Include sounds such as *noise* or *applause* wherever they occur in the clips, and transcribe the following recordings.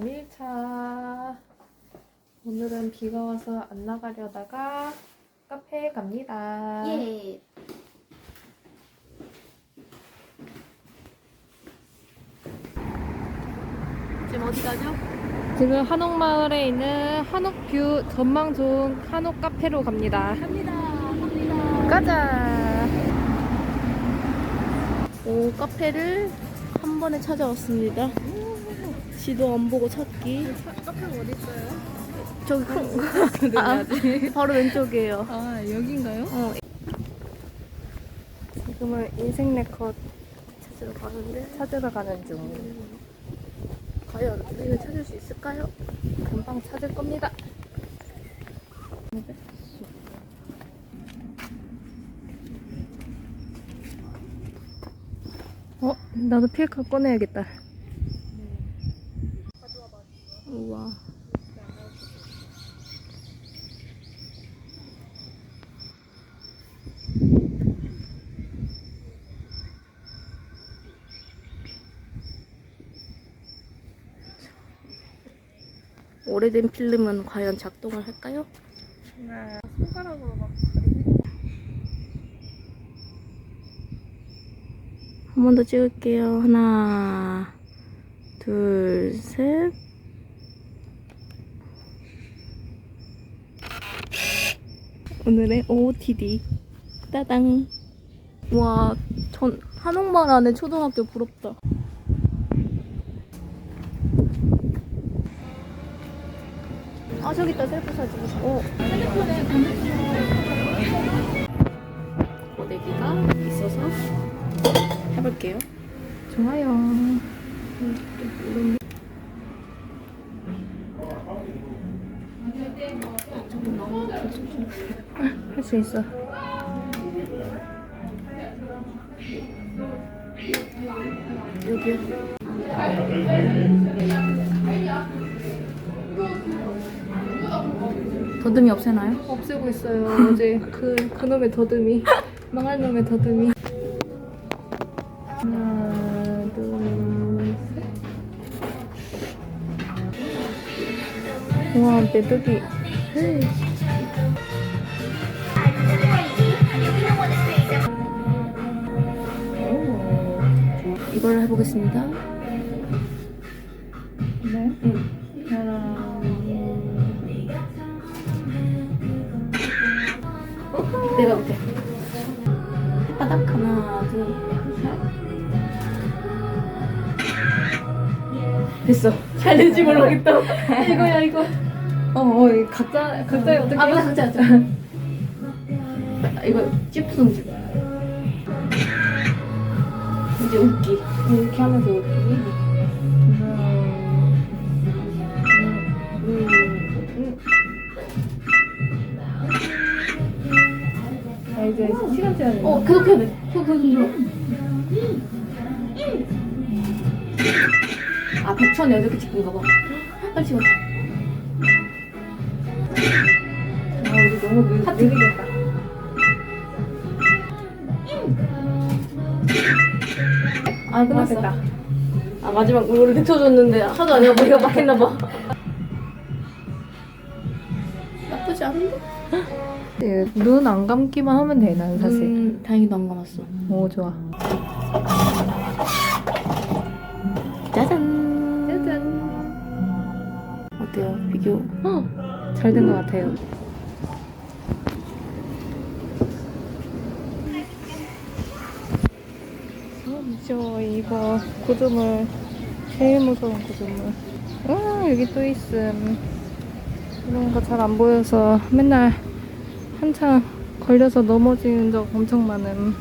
1차. 오늘은 비가 와서 안 나가려다가 카페에 갑니다. 예. 지금 어디 가죠? 지금 한옥마을에 있는 한옥뷰 전망 좋은 한옥 카페로 갑니다. 갑니다. 갑니다. 가자. 오 카페를 한 번에 찾아왔습니다. 지도 안 보고 찾기. 카페가 어디 있어요? 저기 큰 *laughs* 아, 바로 왼쪽이에요. 아 여긴가요? 어. 지금은 인생 네컷 찾으러 가는데 찾으러 가는 중. 과연 우리는 찾을 수 있을까요? 금방 찾을 겁니다. 어, 나도 필카 꺼내야겠다. 우와. 오래된 필름은 과연 작동을 할까요? 네, 손가락으로 막 한 번 더 찍을게요. 하나, 둘, 셋. 오늘의 OOTD. 따당. 와, 전 한옥마을 안에 초등학교 부럽다. 아, 저기 있다, 셀프 사진. 어. 고데기가 있어서 해볼게요. 좋아요. 할 수 있어. 여기요. 더듬이 없애나요? 없애고 있어요. 어제 그 그놈의 더듬이 망할 놈의 더듬이. 하나, 둘, 셋. 와, 매듭이. 이걸 해보겠습니다. 됐어. 잘 될지 모르겠다. *laughs* 이거야 이거. 어, 어, 이 각자 각자의 어떻게? 아, 맞아, 맞아, 맞아. 아, 이거 찌푸둥집. 이제 웃기. 이렇게 하면서 웃기기. 아 이제 시간 제한이. 어, 계속 해야 돼. 계속 계속 들 아, 100천 여덟 개 찍은가 봐. 빨리 찍어. 아 우리 너무 느, 하트. 느리겠다. 아, 끝났어. 됐다. 아, 마지막 이거를 늦춰줬는데 하도 아니가 머리가 막혔나 봐. 나쁘지 않은데? 네, 눈안 감기만 하면 돼, 난 사실. 음, 다행히도 안 감았어. 오, 좋아. 비교. 잘 된 것 같아요. 저 이거 구조물 제일 무서운 구조물. 아 여기 또 있음. 이런 거 잘 안 보여서 맨날 한참 걸려서 넘어지는 적 엄청 많음.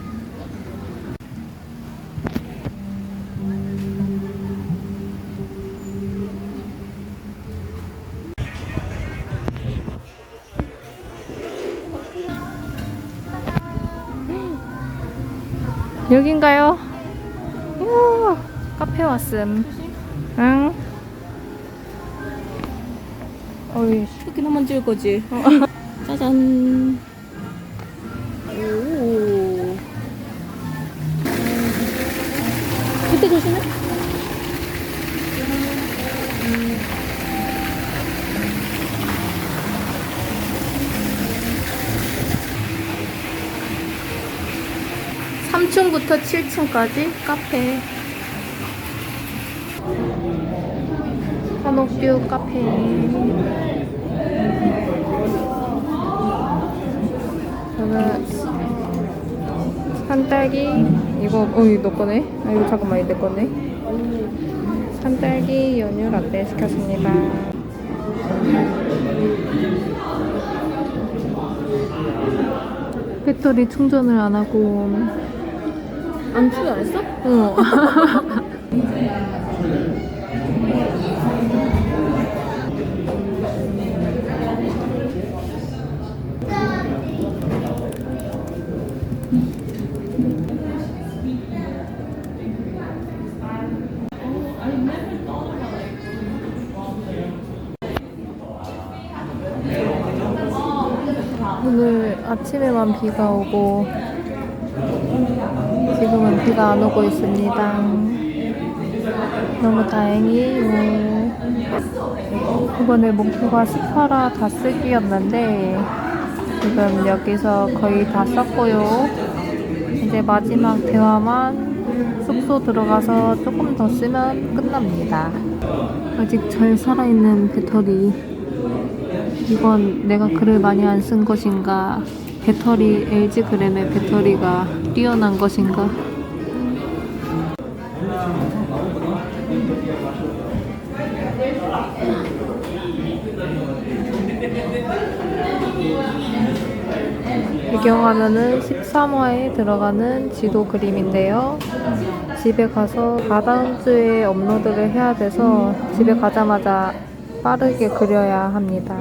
카페 왔음. 응? 어이. 이렇게 만질 거지. 어. *laughs* 짜잔. 오. 그때 조심해. 3층부터 7층까지 카페. 한옥뷰 카페. 저는 산딸기 이거 어 이거 너 거네? 아 이거 잠깐만 이거 내 거네. 산딸기 연유 라떼 시켰습니다. 배터리 충전을 안 하고 안 충전 안 했어? 어. *laughs* 오늘 아침에만 비가 오고 지금은 비가 안 오고 있습니다. 너무 다행이에요. 이번에 목표가 스파라 다 쓰기였는데 지금 여기서 거의 다 썼고요. 이제 마지막 대화만 숙소 들어가서 조금 더 쓰면 끝납니다. 아직 잘 살아있는 배터리. 이건 내가 글을 많이 안 쓴 것인가? 배터리 LG 그램의 배터리가 뛰어난 것인가? 배경화면은 13화에 들어가는 지도 그림인데요. 집에 가서 다 다음 주에 업로드를 해야 돼서 집에 가자마자 빠르게 그려야 합니다.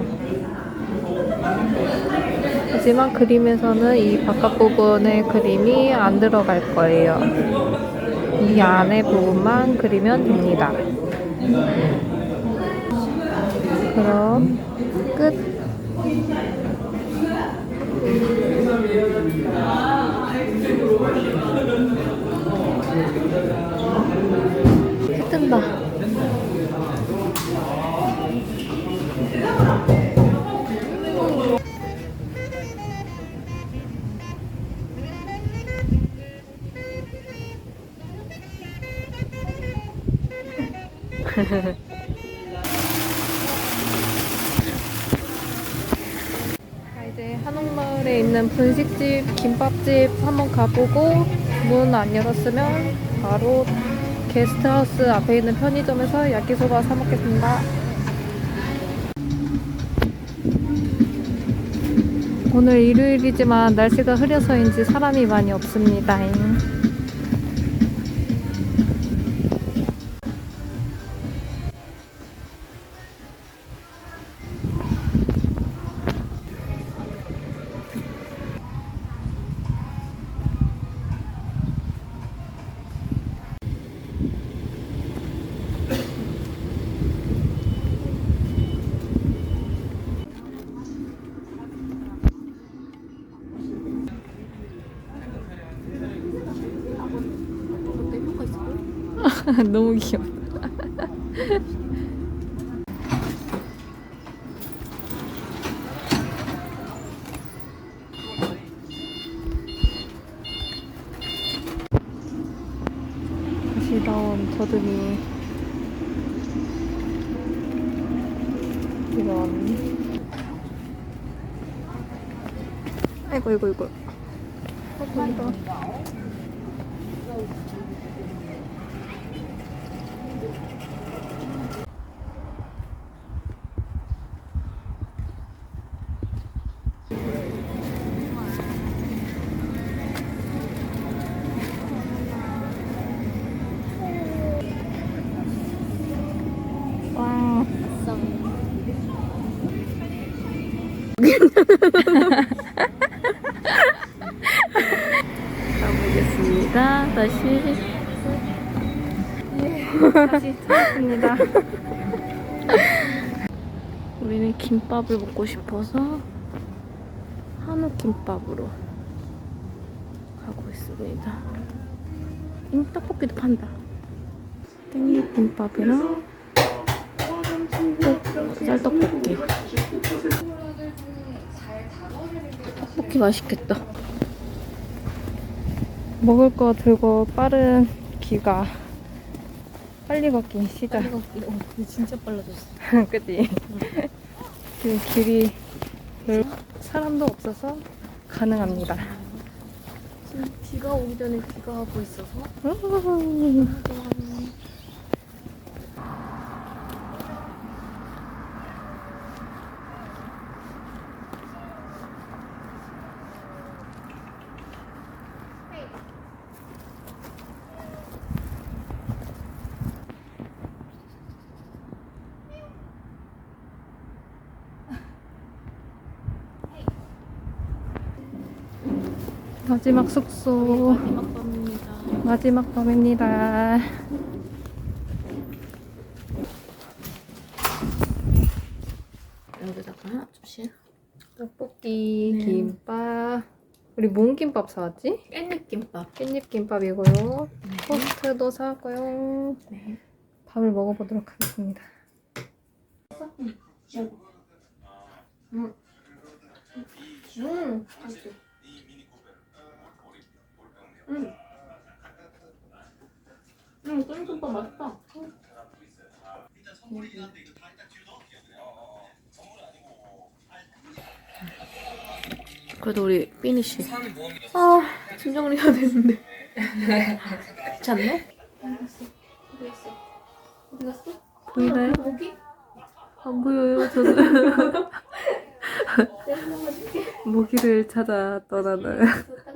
하지만 그림에서는 이 바깥 부분의 그림이 안 들어갈 거예요. 이 안에 부분만 그리면 됩니다. 그럼 끝. 자, 이제 한옥마을에 있는 분식집, 김밥집 한번 가보고 문 안 열었으면 바로 게스트하우스 앞에 있는 편의점에서 야끼소바 사 먹겠습니다. 오늘 일요일이지만 날씨가 흐려서인지 사람이 많이 없습니다. *laughs* 너무 귀엽다. 다시 나온 저등이 이런. 아이고 아이고 아이고. 아이고 다. 다시. 다시 찾았습니다. *laughs* 우리는 김밥을 먹고 싶어서 한우 김밥으로 가고 있습니다. 음, 떡볶이도 판다. 땡이 김밥이랑 쌀떡볶이. 떡볶이 맛있겠다. 먹을 거 들고 빠른 귀가 빨리 걷기 시작. 빨리 걷기. 어, 근데 진짜 빨라졌어. *laughs* 그치? 지금 길이 별 사람도 없어서 가능합니다. 지금 비가 오기 전에 비가 하고 있어서. 우후. 마지막 숙소 마지막 밤입니다. 마지막 밤입니다. 여기다가 접시. 떡볶이, 네. 김밥. 우리 뭔 김밥 사왔지? 깻잎 김밥. 깻잎 김밥이고요. 토스트도 사왔고요. 네. 밥을 먹어보도록 하겠습니다. 음. 음. 음. 음, 깻잎김밥 맛있다. 그래도 우리 피니쉬. 아, 짐 정리해야 되는데. 그렇지 않나? 어디 갔어? 어디 갔어? 보이나요? 모기? 안 보여요, 저는. *laughs* *laughs* 모기를 찾아 떠나는. *laughs*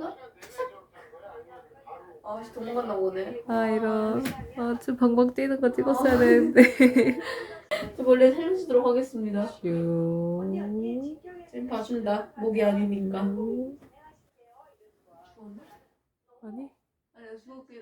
아, 씨, 도망갔나 보네. 아, 이런. 아, 좀 방방 뛰는 거 찍었어야 되는데. *laughs* 저 원래 살려주도록 하겠습니다. 슈. 지금 봐준다. 목이 아니니까. 아니? 아니, 수업이